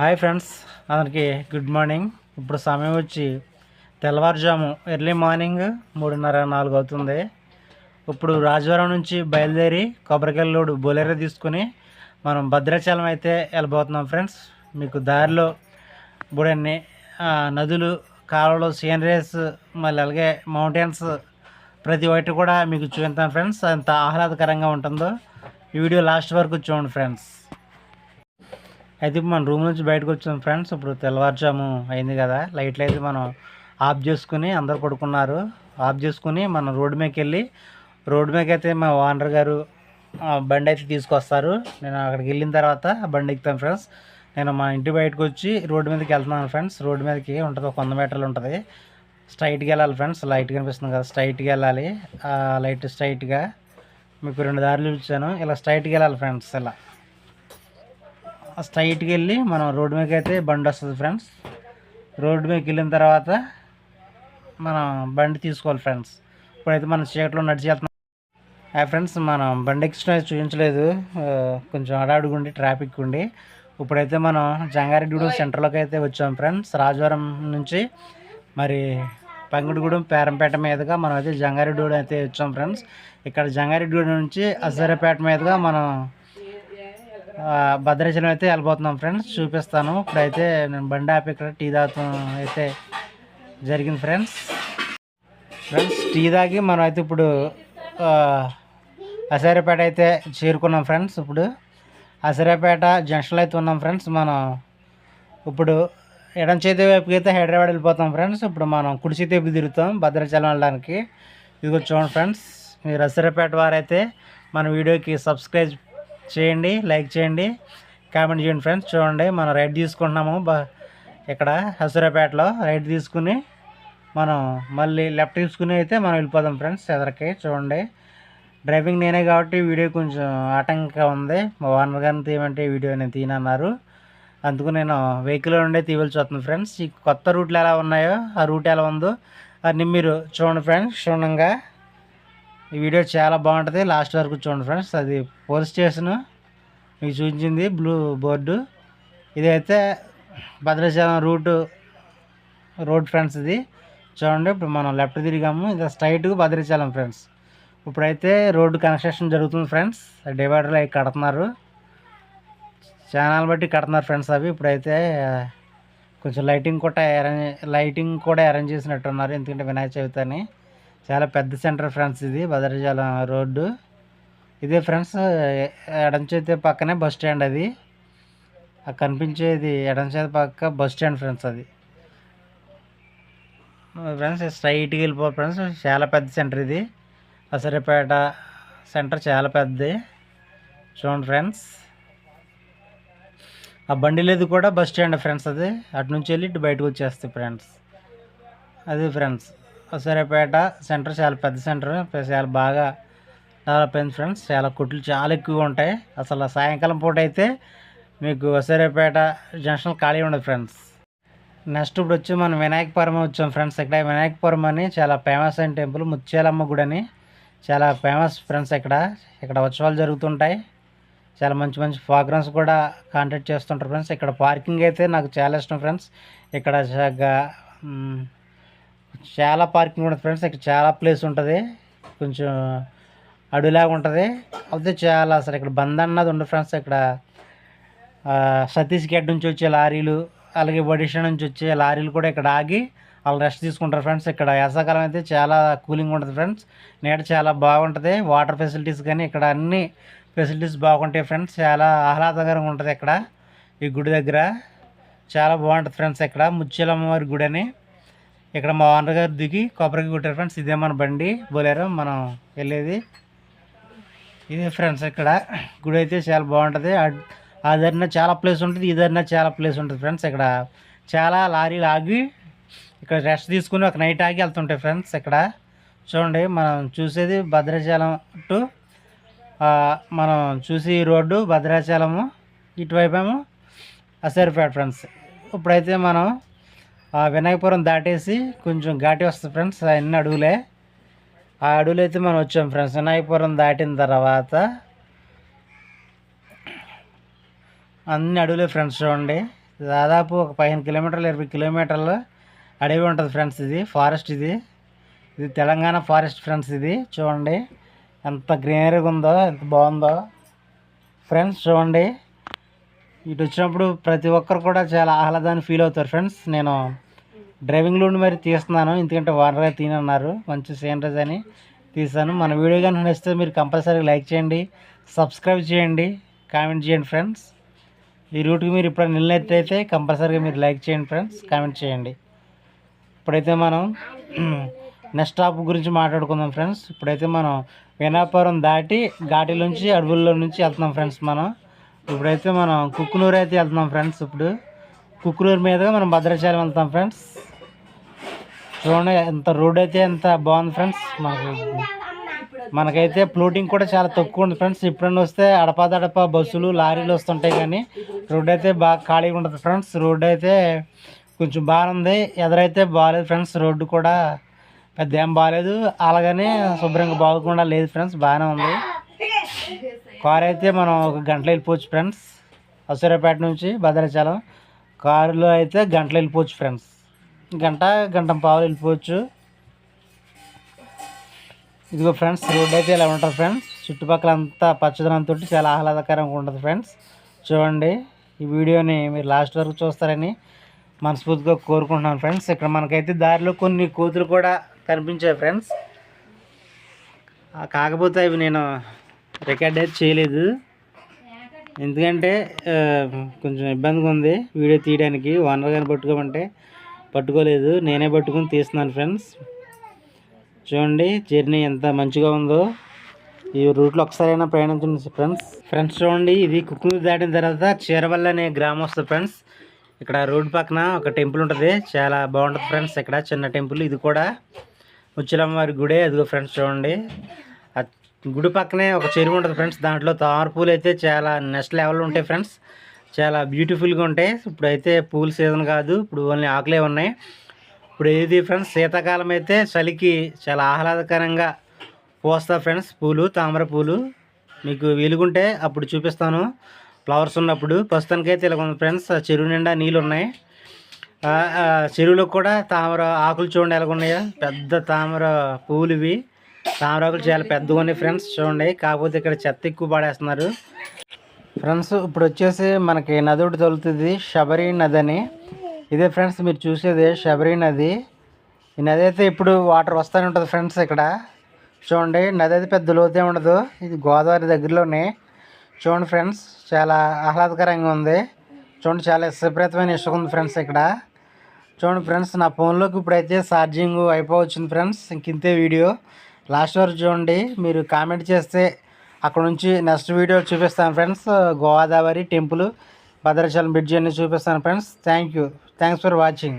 Hi friends అందరికీ good morning. ఇప్పుడు సమయం వచ్చి తెల్లవారుజాము ఎర్లీ మార్నింగ్ మూడున్నర నాలుగు అవుతుంది. ఇప్పుడు రాజవరం నుంచి బయలుదేరి కొబ్బరికెళ్ళోడు బొలేరో తీసుకుని మనం భద్రాచలం అయితే వెళ్ళబోతున్నాం ఫ్రెండ్స్. మీకు దారిలో బుడన్ని నదులు కాలువలు సీనరీస్ మళ్ళీ అలాగే మౌంటైన్స్ ప్రతి ఒక్కటి కూడా మీకు చూపిస్తాను ఫ్రెండ్స్. అంత ఆహ్లాదకరంగా ఉంటుందో. ఈ వీడియో లాస్ట్ వరకు చూడండి ఫ్రెండ్స్. అయితే ఇప్పుడు మన రూమ్ నుంచి బయటకు వచ్చాం ఫ్రెండ్స్ ఇప్పుడు తెల్లవారుజాము అయింది కదా. లైట్లు అయితే మనం ఆఫ్ చేసుకుని అందరు పడుకున్నారు. ఆఫ్ చేసుకుని మనం రోడ్డు మీదకి వెళ్ళి రోడ్డు మీదకి అయితే మా ఓనర్ గారు బండి అయితే తీసుకొస్తారు. నేను అక్కడికి వెళ్ళిన తర్వాత బండి ఎక్కుతాను ఫ్రెండ్స్ నేను మా ఇంటి బయటకు వచ్చి రోడ్డు మీదకి వెళ్తున్నాను ఫ్రెండ్స్ రోడ్డు మీదకి ఉంటుంది ఒక వంద మీటర్లు ఉంటుంది. స్ట్రైట్గా వెళ్ళాలి ఫ్రెండ్స్ లైట్ కనిపిస్తుంది కదా స్ట్రైట్గా వెళ్ళాలి. లైట్ స్ట్రైట్గా మీకు రెండు దారులు ఇచ్చాను ఇలా స్ట్రైట్గా వెళ్ళాలి ఫ్రెండ్స్ ఇలా. స్ట్రైట్కి వెళ్ళి మనం రోడ్డు మీదకి అయితే బండి వస్తుంది ఫ్రెండ్స్ రోడ్డు మీదకి వెళ్ళిన తర్వాత మనం బండి తీసుకోవాలి ఫ్రెండ్స్ ఇప్పుడైతే మనం చీకట్లో నడిచి వెళ్తున్నాం. ఆ ఫ్రెండ్స్ మనం బండి ఎక్స్ట్రా చూపించలేదు. కొంచెం అడాడుగు ఉండి ట్రాఫిక్ ఉండి. ఇప్పుడైతే మనం జంగారెడ్డిగూడెం సెంటర్లోకి అయితే వచ్చాం ఫ్రెండ్స్ రాజవరం నుంచి మరి పంగుడిగూడెం పేరంపేట మీదుగా మనం అయితే జంగారెడ్డిగూడెం అయితే వచ్చాం ఫ్రెండ్స్ ఇక్కడ జంగారెడ్డిగూడెం నుంచి అసరపేట మీదుగా మనం భద్రాచలం అయితే వెళ్ళిపోతున్నాం ఫ్రెండ్స్ చూపిస్తాను. ఇప్పుడైతే నేను బండి ఆపి ఇక్కడ టీ తాగుతాం అయితే జరిగింది ఫ్రెండ్స్. ఫ్రెండ్స్ టీ తాగి మనం అయితే ఇప్పుడు ఆ, అసరేపేట అయితే చేరుకున్నాం ఫ్రెండ్స్ ఇప్పుడు. అసరేపేట జంక్షన్లో అయితే ఉన్నాం ఫ్రెండ్స్. మనం ఇప్పుడు ఎడం చేతి వైపుకి అయితే హైదరాబాద్ వెళ్ళిపోతాం ఫ్రెండ్స్. ఇప్పుడు మనం కుడి చేతి వైపు తిరుగుతాం భద్రాచలం వెళ్ళడానికి. ఇదిగో చూడండి ఫ్రెండ్స్ మీరు అసరేపేట వారైతే మన వీడియోకి సబ్స్క్రైబ్ చేయండి లైక్ చేయండి. కామెంట్ చేయండి ఫ్రెండ్స్. చూడండి మనం రైట్ తీసుకుంటున్నాము. ఇక్కడ హసురాపేటలో రైట్ తీసుకుని మనం మళ్ళీ లెఫ్ట్ తీసుకుని అయితే మనం వెళ్ళిపోదాం ఫ్రెండ్స్. ఎదరికి చూడండి. డ్రైవింగ్ నేనే కాబట్టి వీడియో కొంచెం ఆటంకంగా ఉంది. మా ఓనర్ గారిని తీయమంటే వీడియో నేను తీయనన్నారు. అందుకు నేను వెహికల్ ఉండే తీయవలసి వస్తుంది ఫ్రెండ్స్. ఈ కొత్త రూట్లు ఎలా ఉన్నాయో ఆ రూట్ ఎలా ఉందో అన్నీ మీరు చూడండి ఫ్రెండ్స్. క్షుణ్ణంగా ఈ వీడియో చాలా బాగుంటుంది. లాస్ట్ వరకు చూడండి ఫ్రెండ్స్. అది పోలీస్ స్టేషన్. మీకు చూపించింది బ్లూ బోర్డు. ఇదైతే భద్రాచలం రూటు రోడ్ ఫ్రెండ్స్ ఇది. చూడండి ఇప్పుడు మనం లెఫ్ట్ తిరిగాము. ఇది స్ట్రైట్గా భద్రాచలం ఫ్రెండ్స్. ఇప్పుడైతే రోడ్డు కన్స్ట్రక్షన్ జరుగుతుంది ఫ్రెండ్స్. డివైడర్లు అవి కడుతున్నారు. ఛానల్ బట్టి కడుతున్నారు ఫ్రెండ్స్ అవి. ఇప్పుడైతే కొంచెం లైటింగ్ కూడా అరేంజ్ లైటింగ్ కూడా అరేంజ్ చేసినట్టున్నారు. ఎందుకంటే వినాయక చవితి అని. చాలా పెద్ద సెంటర్ ఫ్రెండ్స్ ఇది భద్రాచలం రోడ్డు. ఇదే ఫ్రెండ్స్ ఎడం చేతి పక్కనే బస్ స్టాండ్ అది. కనిపించేది ఎడం చేతి పక్క బస్ స్టాండ్ ఫ్రెండ్స్ అది. ఫ్రెండ్స్ స్ట్రైట్కి వెళ్ళిపో ఫ్రెండ్స్ చాలా పెద్ద సెంటర్ ఇది. అసరిపేట సెంటర్ చాలా పెద్దది. చూడండి ఫ్రెండ్స్. ఆ బండి లేదు కూడా బస్ స్టాండ్ ఫ్రెండ్స్ అది. అటు నుంచి వెళ్ళి ఇటు బయటకు వచ్చేస్తాయి ఫ్రెండ్స్. అది ఫ్రెండ్స్. సరేపేట సెంటర్ చాలా పెద్ద సెంటర్ చాలా బాగా డెవలప్ అయింది ఫ్రెండ్స్. చాలా కుట్లు చాలా ఎక్కువగా ఉంటాయి. అసలు సాయంకాలం పూట అయితే మీకు అసరిపేట జంక్షన్ ఖాళీ ఉండదు ఫ్రెండ్స్. నెక్స్ట్ ఇప్పుడు వచ్చి మనం వినాయకపురం వచ్చాం ఫ్రెండ్స్. ఇక్కడ వినాయకపురం అని చాలా ఫేమస్ అయిన టెంపుల్ ముత్యాలమ్మ గుడి అని చాలా ఫేమస్ ఫ్రెండ్స్ ఇక్కడ. ఇక్కడ ఉత్సవాలు జరుగుతుంటాయి. చాలా మంచి మంచి ప్రోగ్రామ్స్ కూడా కాంటాక్ట్ చేస్తుంటారు ఫ్రెండ్స్. ఇక్కడ పార్కింగ్ అయితే నాకు చాలా ఇష్టం ఫ్రెండ్స్. ఇక్కడ చక్కగా, చాలా పార్కింగ్ ఉంటుంది ఫ్రెండ్స్. ఇక్కడ చాలా ప్లేస్ ఉంటుంది. కొంచెం అడవిలాగా ఉంటుంది. అయితే చాలా అసలు ఇక్కడ బంద్ అన్నది ఉండదు ఫ్రెండ్స్. ఇక్కడ సతీష్ గేట్ నుంచి వచ్చే లారీలు అలాగే ఒడిషా నుంచి వచ్చే లారీలు కూడా ఇక్కడ ఆగి వాళ్ళు రెస్ట్ తీసుకుంటారు ఫ్రెండ్స్. ఇక్కడ వేసాకాలం అయితే చాలా కూలింగ్ ఉంటుంది ఫ్రెండ్స్. నీడ చాలా బాగుంటుంది. వాటర్ ఫెసిలిటీస్ కానీ ఇక్కడ అన్ని ఫెసిలిటీస్ బాగుంటాయి ఫ్రెండ్స్. చాలా ఆహ్లాదకరంగా ఉంటుంది ఇక్కడ ఈ గుడి దగ్గర చాలా బాగుంటుంది ఫ్రెండ్స్. ఇక్కడ ముత్యాలమ్మవారి గుడి అని ఇక్కడ మా ఓనర్ గారు దిగి కొబ్బరికి కొట్టారు ఫ్రెండ్స్ ఇదే మన బండి. బోలేరు మనం వెళ్ళేది. ఇది ఫ్రెండ్స్ ఇక్కడ. గుడి అయితే చాలా బాగుంటుంది. ఆ- ఆ దారిన చాలా ప్లేస్ ఉంటుంది ఈ దారిన చాలా ప్లేస్ ఉంటుంది ఫ్రెండ్స్ ఇక్కడ చాలా లారీలు ఆగి ఇక్కడ రెస్ట్ తీసుకుని ఒక నైట్ ఆగి వెళ్తుంటాయి ఫ్రెండ్స్ ఇక్కడ. చూడండి మనం చూసేది భద్రాచలం టు మనం చూసి రోడ్డు భద్రాచలము. ఇటువైపు ఏమో అసరిపేట ఫ్రెండ్స్ ఇప్పుడైతే మనం వినాయకపురం దాటేసి కొంచెం ఘాటి వస్తుంది ఫ్రెండ్స్ అన్ని అడుగులే. ఆ అడవులు అయితే మనం వచ్చాం ఫ్రెండ్స్. వినాయకపురం దాటిన తర్వాత అన్ని అడవులే ఫ్రెండ్స్ చూడండి. దాదాపు ఒక పదిహేను కిలోమీటర్లు ఇరవై కిలోమీటర్లు అడవి ఉంటుంది ఫ్రెండ్స్ ఇది ఫారెస్ట్ ఇది. ఇది తెలంగాణ ఫారెస్ట్ ఫ్రెండ్స్ ఇది. చూడండి ఎంత గ్రీనరీగా ఉందో ఎంత బాగుందో. ఫ్రెండ్స్ చూడండి. ఇటు వచ్చినప్పుడు ప్రతి ఒక్కరు కూడా చాలా ఆహ్లాదాన్ని ఫీల్ అవుతారు ఫ్రెండ్స్ నేను డ్రైవింగ్లో ఉండి మరి తీస్తున్నాను. ఎందుకంటే వానర్గా తీనన్నారు. మంచి సీనరీస్ అని తీసాను మన వీడియో కానీ నచ్చితే మీరు కంపల్సరీ లైక్ చేయండి సబ్స్క్రైబ్ చేయండి కామెంట్ చేయండి ఫ్రెండ్స్ ఈ రూట్కి మీరు ఇప్పుడు నిలనైతే కంపల్సరీగా మీరు లైక్ చేయండి ఫ్రెండ్స్ కామెంట్ చేయండి. ఇప్పుడైతే మనం నెక్స్ట్ స్టాప్ గురించి మాట్లాడుకుందాం ఫ్రెండ్స్ ఇప్పుడైతే మనం వినాపురం దాటి ఘాటీలోంచి అడవుల్లో నుంచి వెళ్తున్నాం ఫ్రెండ్స్ మనం. ఇప్పుడైతే మనం కుక్కునూరు అయితే వెళ్తున్నాం ఫ్రెండ్స్ ఇప్పుడు. కుక్కునూరు మీదుగా మనం భద్రాచలం వెళ్తాం ఫ్రెండ్స్. చూడండి ఎంత రోడ్ అయితే ఎంత బాగుంది ఫ్రెండ్స్. మనకి మనకైతే ఫ్లోటింగ్ కూడా చాలా తక్కువ ఉంది ఫ్రెండ్స్. ఎప్పుడన్నా వస్తే అడపాదడప బస్సులు లారీలు వస్తుంటాయి కానీ రోడ్ అయితే బాగా ఖాళీగా ఉంటుంది ఫ్రెండ్స్. రోడ్ అయితే కొంచెం బాగుంది. ఎదురైతే బాగాలేదు ఫ్రెండ్స్. రోడ్డు కూడా పెద్ద ఏం బాగాలేదు. అలాగనే శుభ్రంగా బాగోకుండా లేదు ఫ్రెండ్స్. బాగానే ఉంది. కార్ అయితే మనం ఒక గంటలో వెళ్ళిపోవచ్చు ఫ్రెండ్స్ అసూరాపేట నుంచి భద్రాచలం. కారులో అయితే గంటలో వెళ్ళిపోవచ్చు ఫ్రెండ్స్ గంట గంట పావులు వెళ్ళిపోవచ్చు. ఇదిగో ఫ్రెండ్స్ రోడ్ అయితే ఇలా ఉంటుంది ఫ్రెండ్స్ చుట్టుపక్కల అంతా పచ్చదనంతో చాలా ఆహ్లాదకరంగా ఉంటుంది ఫ్రెండ్స్ చూడండి ఈ వీడియోని మీరు లాస్ట్ వరకు చూస్తారని మనస్ఫూర్తిగా కోరుకుంటున్నాను ఫ్రెండ్స్ ఇక్కడ మనకైతే దారిలో కొన్ని కోతులు కూడా కనిపించాయి ఫ్రెండ్స్ కాకపోతే అవి నేను రికార్డ్ అయితే చేయలేదు. ఎందుకంటే కొంచెం ఇబ్బందిగా ఉంది వీడియో తీయడానికి. ఓనర్ గారిని పట్టుకోమంటే పట్టుకోలేదు. నేనే పట్టుకొని తీస్తున్నాను ఫ్రెండ్స్. చూడండి జర్నీ ఎంత మంచిగా ఉందో. ఈ రూట్లో ఒకసారైనా ప్రయాణించండి ఫ్రెండ్స్. ఫ్రెండ్స్ చూడండి ఇది కుక్కునూరు దాటిన తర్వాత చీరవల్ల అనే గ్రామం వస్తుంది ఫ్రెండ్స్. ఇక్కడ రోడ్ పక్కన ఒక టెంపుల్ ఉంటుంది. చాలా బాగుంటుంది ఫ్రెండ్స్. ఇక్కడ చిన్న టెంపుల్ ఇది కూడా. ముచ్చలమ్మవారి గుడే. అదిగో ఫ్రెండ్స్ చూడండి. గుడి పక్కనే ఒక చెరువు ఉంటుంది ఫ్రెండ్స్. దాంట్లో తామర పూలు అయితే చాలా నెక్స్ట్ లెవెల్లో ఉంటాయి ఫ్రెండ్స్. చాలా బ్యూటిఫుల్గా ఉంటాయి. ఇప్పుడైతే పూల సీజన్ కాదు. ఇప్పుడు ఓన్లీ ఆకులే ఉన్నాయి. ఇప్పుడు ఏది ఫ్రెండ్స్ శీతాకాలం అయితే చలికి చాలా ఆహ్లాదకరంగా పోస్తా ఫ్రెండ్స్. పూలు తామర పూలు మీకు వీలుగుంటే అప్పుడు చూపిస్తాను. ఫ్లవర్స్ ఉన్నప్పుడు. ప్రస్తుతానికైతే ఇలా ఉంది ఫ్రెండ్స్. ఆ చెరువు నిండా నీళ్ళు ఉన్నాయి. ఆ, చెరువులో కూడా తామర ఆకులు చూడండి ఎలా ఉన్నాయో. పెద్ద తామర పూలు ఇవి తామరాకులు చాలా పెద్దగా ఉన్నాయి ఫ్రెండ్స్ చూడండి. కాకపోతే ఇక్కడ చెత్త ఎక్కువ పడేస్తున్నారు. ఫ్రెండ్స్ ఇప్పుడు వచ్చేసి మనకి నది ఒకటి తొలుతుంది శబరి నది అని. ఇదే ఫ్రెండ్స్ మీరు చూసేది శబరి నది. ఈ నది అయితే ఇప్పుడు వాటర్ వస్తూనే ఉంటుంది ఫ్రెండ్స్ ఇక్కడ. చూడండి నది అయితే పెద్ద లోతే ఉండదు. ఇది గోదావరి దగ్గరలోనే. చూడండి ఫ్రెండ్స్ చాలా ఆహ్లాదకరంగా ఉంది. చూడండి చాలా విపరీతమైన ఇసుక ఉంది ఫ్రెండ్స్ ఇక్కడ. చూడండి ఫ్రెండ్స్ నా ఫోన్లోకి ఇప్పుడైతే ఛార్జింగ్ అయిపోవచ్చింది ఫ్రెండ్స్. ఇంకింతే వీడియో. లాస్ట్ వరకు చూడండి. మీరు కామెంట్ చేస్తే అక్కడ నుంచి నెక్స్ట్ వీడియో చూపిస్తాను friends. Godavari temple Bhadrachalam bridge అన్ని చూపిస్తాను friends. Thank you thanks for watching